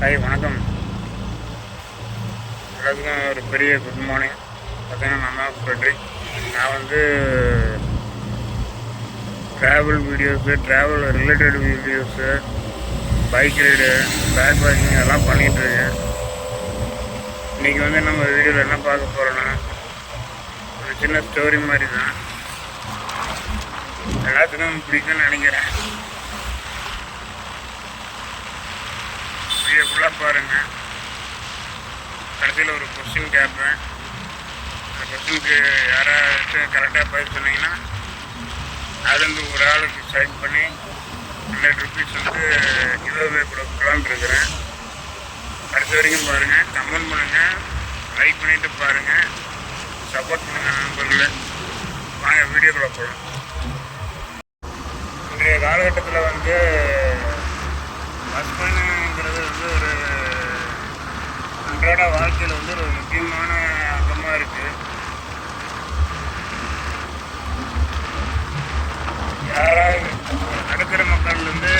Hi வணக்கம். எல்லாத்துக்கும் ஒரு பெரிய குட் மார்னிங் பார்த்தீங்கன்னா நான் தான் ஃப்ரெட்ரிக். நான் வந்து travel videos travel related videos bike ride pack packing எல்லாம் பண்ணிகிட்ருக்கேன் இன்றைக்கி வந்து நம்ம வீடியோவில் என்ன பார்க்க போகிறோன்னா ஒரு சின்ன ஸ்டோரி மாதிரி தான். எல்லாத்துக்கும் பிடிக்கும்னு நினைக்கிறேன் வீடியோ ஃபுல்லாக பாருங்கள் கடைசியில் ஒரு கொஸ்டின் கேட்பேன். அந்த கொஸ்டினுக்கு யாராச்சும் கரெக்டாக பதில் சொன்னீங்கன்னா அதுலேருந்து ஒரு ஆளுக்கு சைன் பண்ணி ஹண்ட்ரட் ருபீஸ் வந்து கிலோவே கொடுக்கலான்னு இருக்கிறேன். கடைசி வரைக்கும் பாருங்கள் கமெண்ட் பண்ணுங்கள் லைக் பண்ணிவிட்டு பாருங்கள் சப்போர்ட் பண்ணுங்கள் நண்பர்களே. வாங்க வீடியோக்குள்ளே போகலாம் இன்றைய காலகட்டத்தில் வந்து பஸ்மனு வந்து ஒரு அன்றாட வாழ்க்கையில் வந்து ஒரு முக்கியமான அங்கமாக இருக்குது யாராவது நடுக்கிற மக்கள்லேருந்து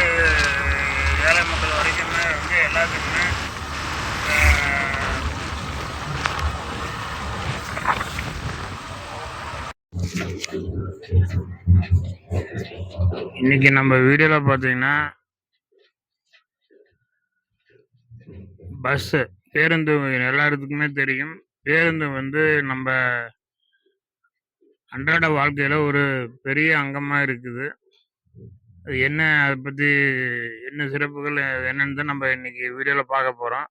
ஏழை மக்கள் வரைக்குமே வந்து எல்லாத்துக்குமே இன்னைக்கு நம்ம வீடியோவில் பார்த்தீங்கன்னா பஸ்ஸு பேருந்து எல்லாத்துக்குமே தெரியும். பேருந்து வந்து நம்ம அன்றாட வாழ்க்கையில் ஒரு பெரிய அங்கமாக இருக்குது. அது என்ன அதை பற்றி என்ன சிறப்புகள் என்னன்னு தான் நம்ம இன்னைக்கு வீடியோவில் பார்க்க போகிறோம்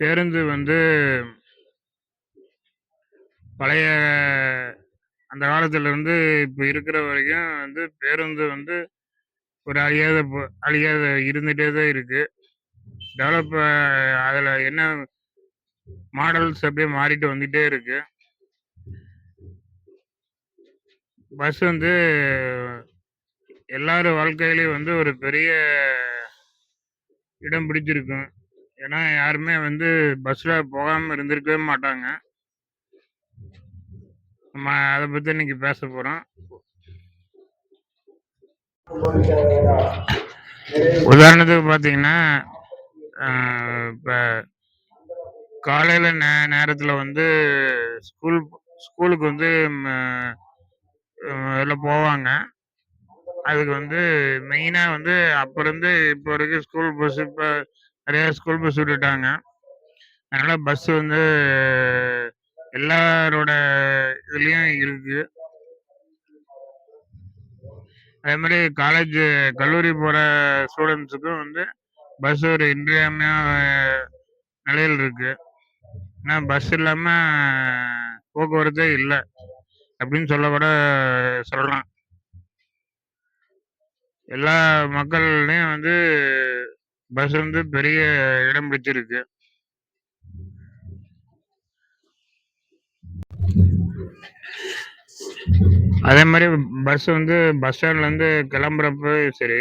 பேருந்து வந்து பழைய அந்த காலத்துலேருந்து இப்போ இருக்கிற வரைக்கும் வந்து பேருந்து வந்து ஒரு அழியாத அழியாத இருந்துகிட்டே தான் இருக்குது டெவலப் அதில் என்ன மாடல்ஸ் அப்படியே மாறிட்டு வந்துட்டே இருக்கு. பஸ் வந்து எல்லாரும் வாழ்க்கையிலையும் வந்து ஒரு பெரிய இடம் பிடிச்சிருக்கும் ஏன்னா யாருமே வந்து பஸ்ஸில் போகாமல் இருந்திருக்கவே மாட்டாங்க. நம்ம அதை பற்றி இன்னைக்கு பேச போகிறோம் உதாரணத்துக்கு பார்த்தீங்கன்னா இப்போ காலையில் நே நேரத்தில் வந்து ஸ்கூல் ஸ்கூலுக்கு வந்து இதில் போவாங்க. அதுக்கு வந்து மெயினாக வந்து அப்போ இருந்து இப்போ வரைக்கும் ஸ்கூல் பஸ் இப்போ நிறையா ஸ்கூல் பஸ் விட்டுட்டாங்க. அதனால் பஸ் வந்து எல்லாரோட இதுலேயும் இருக்குது அதே மாதிரி காலேஜ் கல்லூரி போகிற ஸ்டூடெண்ட்ஸுக்கும் வந்து பஸ் ஒரு இன்றியமைய நிலையில் இருக்கு. ஏன்னா பஸ் இல்லாமல் போக்குவரத்தே இல்லை அப்படின்னு சொல்ல கூட சொல்லலாம். எல்லா மக்கள்லையும் வந்து பஸ் வந்து பெரிய இடம் பிடிச்சிருக்கு. அதே மாதிரி பஸ் வந்து பஸ் ஸ்டாண்ட்லேருந்து கிளம்புறப்ப சரி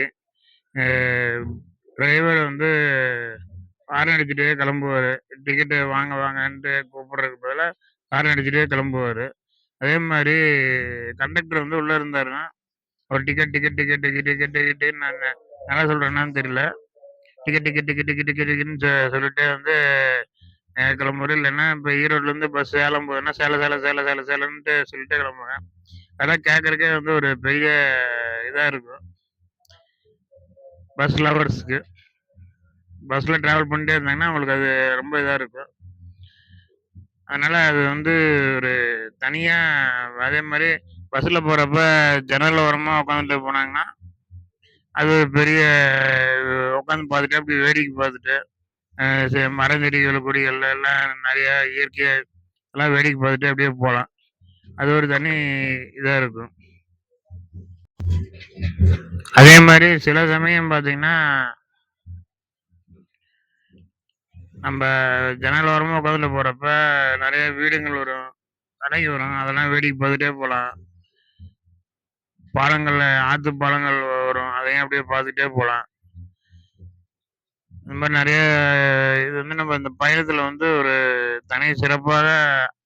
டிரைவர் வந்து ஹாரன் அடிச்சுட்டே கிளம்புவார். டிக்கெட்டு வாங்க வாங்கன்ட்டு கூப்பிட்றதுக்கு பதிலாக ஹாரன் அடிச்சுட்டே கிளம்புவார். அதே மாதிரி கண்டக்டர் வந்து உள்ளே இருந்தாருன்னா ஒரு ticket ticket ticket ticket ticket டிக்கெட்டுன்னு நான் நல்லா சொல்கிறேன்னான்னு தெரியல. Ticket ticket ticket ticket ticket டிக்கெட்னு சொல்லிட்டே வந்து கிளம்புறேன் கிளம்புவார். இல்லைன்னா இப்போ ஈரோட்லேருந்து பஸ் சேலம் போகுதுன்னா சேலை சேலை சேலை சேலை சேலம்ன்ட்டு சொல்லிட்டே கிளம்புவேன் அதெல்லாம் கேட்குறக்கே வந்து ஒரு பெரிய இதாக இருக்கும். பஸ் லவர்ஸ்க்கு பஸ்ஸில் ட்ராவல் பண்ணிட்டே இருந்தாங்கன்னா அவங்களுக்கு அது ரொம்ப இதாக இருக்கும். அதனால் அது வந்து ஒரு தனியாக அதே மாதிரி பஸ்ஸில் போகிறப்ப ஜன்னல் ஓரமாக உட்காந்துட்டு போனாங்கன்னா அது ஒரு பெரிய உட்காந்து பார்த்துட்டு அப்படி வேடிக்கை பார்த்துட்டு மரஞ்செடிகள் கொடிகள் எல்லாம் நிறையா இயற்கையாக எல்லாம் வேடிக்கை பார்த்துட்டு அப்படியே போகலாம். அது ஒரு தனி இதாக இருக்கும். அதே மாதிரி சில சமயம் பார்த்தீங்கன்னா நம்ம ஜன்னல் ஓரமாக உட்காந்துட்டு போகிறப்ப நிறைய வீடுங்கள் வரும் கடை வரும். அதெல்லாம் வேடிக்கை பார்த்துட்டே போகலாம் பாலங்கள்ல ஆற்று பாலங்கள் வரும். அதையும் அப்படியே பார்த்துட்டே போகலாம் இந்த மாதிரி நிறைய இது வந்து நம்ம இந்த பயணத்தில் வந்து ஒரு தனி சிறப்பாக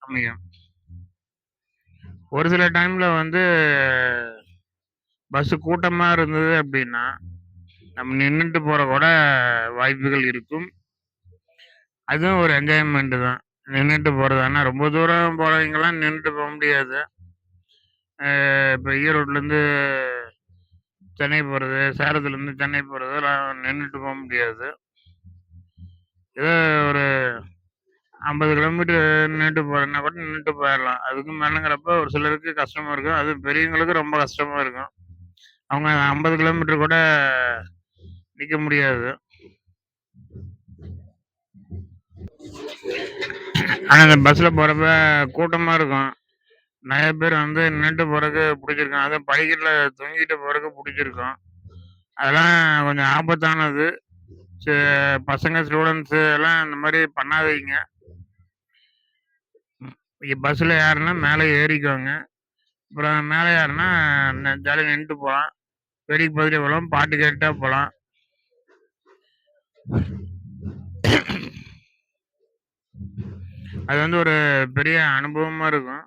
அமையும். ஒரு சில டைமில் வந்து பஸ்ஸு கூட்டமாக இருந்தது அப்படின்னா நம்ம நின்றுட்டு போற கூட வாய்ப்புகள் இருக்கும். அதுவும் ஒரு என்ஜாய்மெண்ட் தான். நின்றுட்டு போகிறது ஆனால் ரொம்ப தூரம் போறவங்கலாம் நின்றுட்டு போக முடியாது. இப்போ ஈரோட்லேருந்து சென்னை போகிறது சேலத்துலேருந்து சென்னை போகிறதுலாம் நின்றுட்டு போக முடியாது. ஏதோ ஒரு 50 கிலோமீட்டர் நின்றுட்டு போகிறேன்னா கூட நின்றுட்டு போயிடலாம் அதுக்கு மேலங்கிறப்ப ஒரு சிலருக்கு கஷ்டமாக இருக்கும். அதுவும் பெரியவங்களுக்கு ரொம்ப கஷ்டமாக இருக்கும். அவங்க 50 கிலோமீட்டர் கூட நிற்க முடியாது. ஆனால் இந்த பஸ்ஸில் போகிறப்ப கூட்டமாக இருக்கும். நிறைய பேர் வந்து நின்றுட்டு போகிறக்கு பிடிச்சிருக்கோம் அதுவும் படிக்கட்டில் தொங்கிட்டு போகிறக்கு பிடிச்சிருக்கோம் அதெல்லாம் கொஞ்சம் ஆபத்தானது. பசங்க, ஸ்டூடெண்ட்ஸு எல்லாம் இந்த மாதிரி பண்ணாதீங்க. பஸ்ஸில் இங்க பஸ்ல ஏறிக்கோங்க. அப்புறம் மேல ஏறினா ஜாலியாக நின்றுட்டு போகலாம் போலாம். வேடிக்கை போகலாம் பாட்டு கேட்டுட்டே போகலாம் அது வந்து ஒரு பெரிய அனுபவமா இருக்கும்.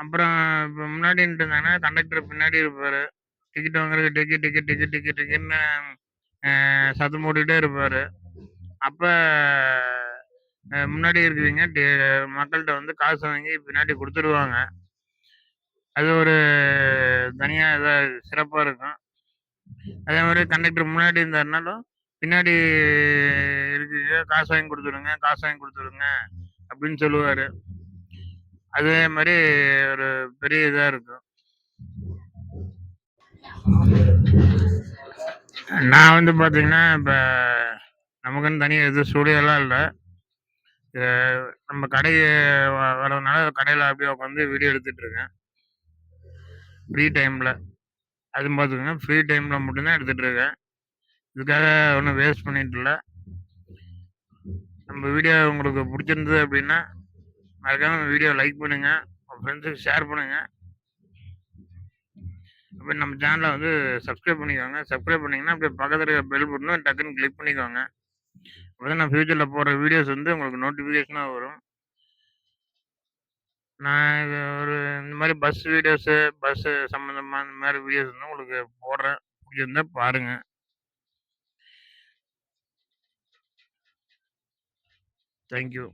அப்புறம் இப்போ முன்னாடி நின்னுட்டுருந்தாங்கன்னா, கண்டக்டர் பின்னாடி இருப்பாரு. டிக்கெட் வாங்குறதுக்கு டிக்கெட், டிக்கெட், டிக்கெட், டிக்கெட், டிக்கெட்னு சத்தம் போட்டுகிட்டே இருப்பார் அப்ப முன்னாடி இருக்கிறவங்க டே வந்து காசு வாங்கி பின்னாடி கொடுத்துருவாங்க அது ஒரு தனியா இதா சிறப்பா இருக்கும். அதே மாதிரி கண்டக்டர் முன்னாடி இருந்தாருனாலும், பின்னாடி இருக்கீங்க காசு வாங்கி கொடுத்துருங்க காசு வாங்கி கொடுத்துருங்க அப்படின்னு சொல்லுவாரு. அதே மாதிரி ஒரு பெரிய இதா இருக்கும். நான் வந்து பார்த்தீங்கன்னா, இப்ப நமக்குன்னு தனியா எதுவும் ஸ்டூடியோலாம் இல்லை நம்ம கடை வ வரதுனால கடையில் அப்படியே உட்காந்து வீடியோ எடுத்துட்டு இருக்கேன். ஃப்ரீ டைமில் அதுவும் பார்த்துக்கோங்க ஃப்ரீ டைமில் மட்டும்தான் எடுத்துகிட்டு இருக்கேன். இதுக்காக ஒன்றும் வேஸ்ட் பண்ணிட்டு இல்லை நம்ம வீடியோ உங்களுக்கு பிடிச்சிருந்தது அப்படின்னா, மறக்காம வீடியோ லைக் பண்ணுங்கள் உங்கள் ஃப்ரெண்ட்ஸுக்கு ஷேர் பண்ணுங்கள் அப்படியே நம்ம சேனலை வந்து சப்ஸ்கிரைப் பண்ணிக்கோங்க. சப்ஸ்கிரைப் பண்ணீங்கன்னா, அப்படியே பக்கத்தில் பெல் பட்டன டக்குன்னு கிளிக் பண்ணிக்கோங்க. அப்பதான் நான் ஃப்யூச்சரில் போடுற வீடியோஸ் வந்து உங்களுக்கு நோட்டிஃபிகேஷனாக வரும். நான் ஒரு இந்த மாதிரி பஸ் வீடியோஸு, பஸ்ஸு சம்மந்தமாக இந்த மாதிரி வீடியோஸ் வந்து உங்களுக்கு போடுறேன். புடிச்சிருந்தா பாருங்கள் தேங்க் யூ.